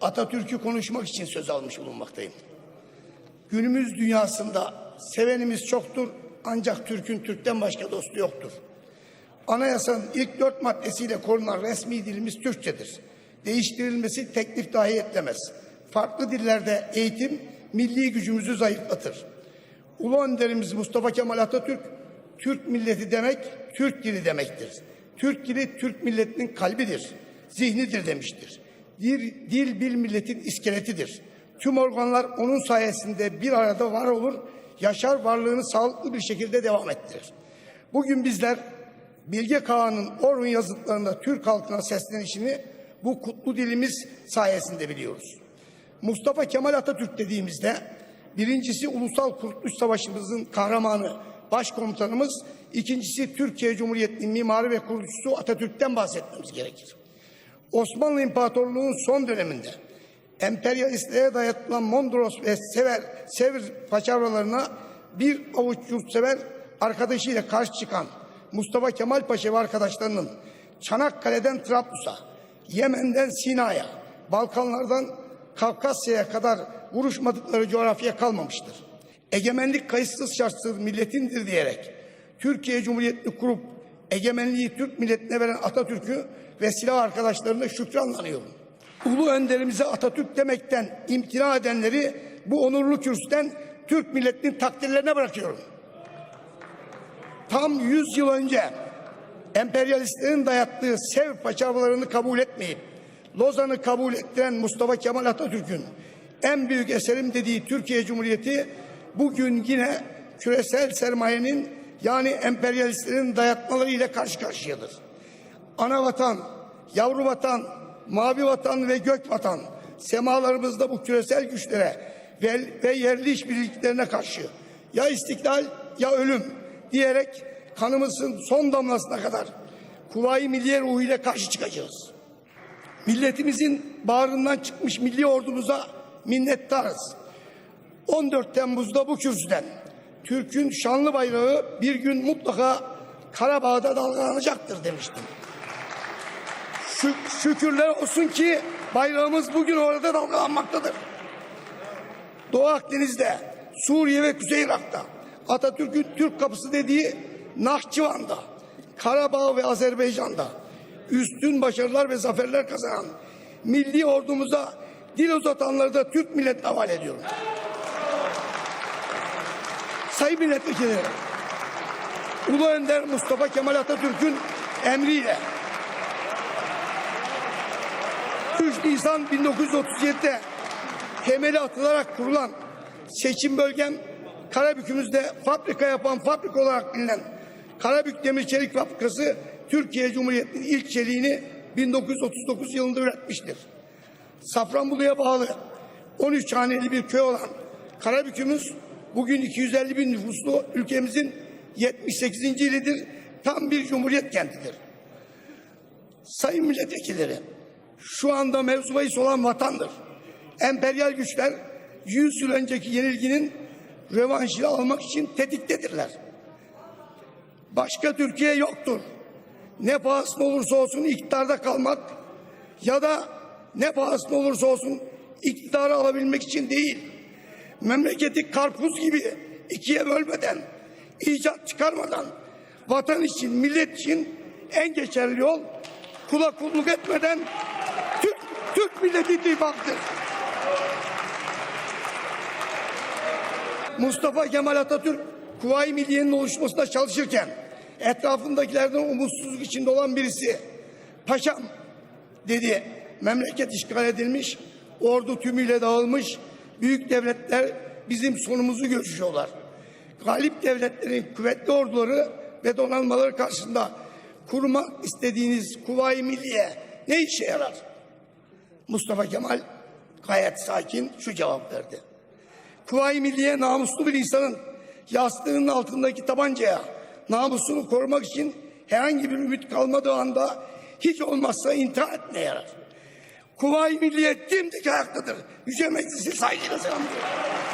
Atatürk'ü konuşmak için söz almış bulunmaktayım. Günümüz dünyasında sevenimiz çoktur ancak Türk'ün Türk'ten başka dostu yoktur. Anayasanın ilk dört maddesiyle korunan resmi dilimiz Türkçedir. Değiştirilmesi teklif dahi etmez. Farklı dillerde eğitim milli gücümüzü zayıflatır. Ulu önderimiz Mustafa Kemal Atatürk, Türk milleti demek, Türk dili demektir. Türk dili Türk milletinin kalbidir, zihnidir demiştir. Dil, dil bir milletin iskeletidir. Tüm organlar onun sayesinde bir arada var olur, yaşar varlığını sağlıklı bir şekilde devam ettirir. Bugün bizler Bilge Kağan'ın Orhun yazıtlarında Türk halkına seslenişini bu kutlu dilimiz sayesinde biliyoruz. Mustafa Kemal Atatürk dediğimizde birincisi Ulusal Kurtuluş Savaşımızın kahramanı başkomutanımız, ikincisi Türkiye Cumhuriyeti'nin mimarı ve kurucusu Atatürk'ten bahsetmemiz gerekir. Osmanlı İmparatorluğu'nun son döneminde emperyalistlere dayatılan Mondros ve Sever, Sevr paçavralarına bir avuç yurtsever arkadaşıyla karşı çıkan Mustafa Kemal Paşa ve arkadaşlarının Çanakkale'den Trablus'a, Yemen'den Sina'ya, Balkanlardan Kafkasya'ya kadar vuruşmadıkları coğrafya kalmamıştır. Egemenlik kayıtsız şartsız milletindir diyerek Türkiye Cumhuriyeti'ni kurup egemenliği Türk milletine veren Atatürk'ü ve silah arkadaşlarına şükranlanıyorum. Ulu önderimize Atatürk demekten imtina edenleri bu onurlu kürsüden Türk milletinin takdirlerine bırakıyorum. Tam 100 yıl önce emperyalistlerin dayattığı sev paçavralarını kabul etmeyip Lozan'ı kabul ettiren Mustafa Kemal Atatürk'ün en büyük eserim dediği Türkiye Cumhuriyeti bugün yine küresel sermayenin yani emperyalistlerin dayatmaları ile karşı karşıyadır. Ana vatan, yavru vatan, mavi vatan ve gök vatan semalarımızda bu küresel güçlere ve, ve yerli işbirliklerine karşı ya istiklal ya ölüm diyerek kanımızın son damlasına kadar Kuvayi Milliye ruhuyla karşı çıkacağız. Milletimizin bağrından çıkmış milli ordumuza minnettarız. 14 Temmuz'da bu kürsüden Türk'ün şanlı bayrağı bir gün mutlaka Karabağ'da dalgalanacaktır demiştim. Şük- şükürler olsun ki bayrağımız bugün orada dalgalanmaktadır. Doğu Akdeniz'de, Suriye ve Kuzey Irak'ta, Atatürk'ün Türk kapısı dediği Nahçıvan'da, Karabağ ve Azerbaycan'da üstün başarılar ve zaferler kazanan milli ordumuza dil uzatanları da Türk milletine havale ediyorum. Sayın milletvekilleri, Ulu Önder Mustafa Kemal Atatürk'ün emriyle 3 Nisan 1937'de temeli atılarak kurulan seçim bölgem Karabük'ümüzde fabrika yapan fabrika olarak bilinen Karabük Demir Çelik Fabrikası Türkiye Cumhuriyeti'nin ilk çeliğini 1939 yılında üretmiştir. Safranbolu'ya bağlı 13 haneli bir köy olan Karabük'ümüz bugün 250 bin nüfuslu ülkemizin 78. ilidir. Tam bir cumhuriyet kentidir. Sayın milletvekilleri, şu anda mevzu bahis olan vatandır. Emperyal güçler 100 yıl önceki yenilginin revanşını almak için tetiktedirler. Başka Türkiye yoktur. Ne pahasına olursa olsun iktidarda kalmak ya da ne pahasına olursa olsun iktidarı alabilmek için değil. Memleketi karpuz gibi ikiye bölmeden, icat çıkarmadan, vatan için, millet için en geçerli yol kula kulluk etmeden Türk, Türk milleti ittifaktır. Mustafa Kemal Atatürk Kuvayi Milliye'nin oluşmasında çalışırken etrafındakilerden umutsuzluk içinde olan birisi paşam dedi memleket işgal edilmiş ordu tümüyle dağılmış büyük devletler bizim sonumuzu görüşüyorlar. Galip devletlerin kuvvetli orduları ve donanmaları karşısında kurmak istediğiniz Kuvayi Milliye ne işe yarar? Mustafa Kemal gayet sakin şu cevap verdi. Kuvayi Milliye namuslu bir insanın yastığının altındaki tabancaya namusunu korumak için herhangi bir ümit kalmadığı anda hiç olmazsa intihar etmeye yarar. Kuvayi Milliye dimdik ayaktadır. Yüce Meclisi saygıyla selamlıyorum.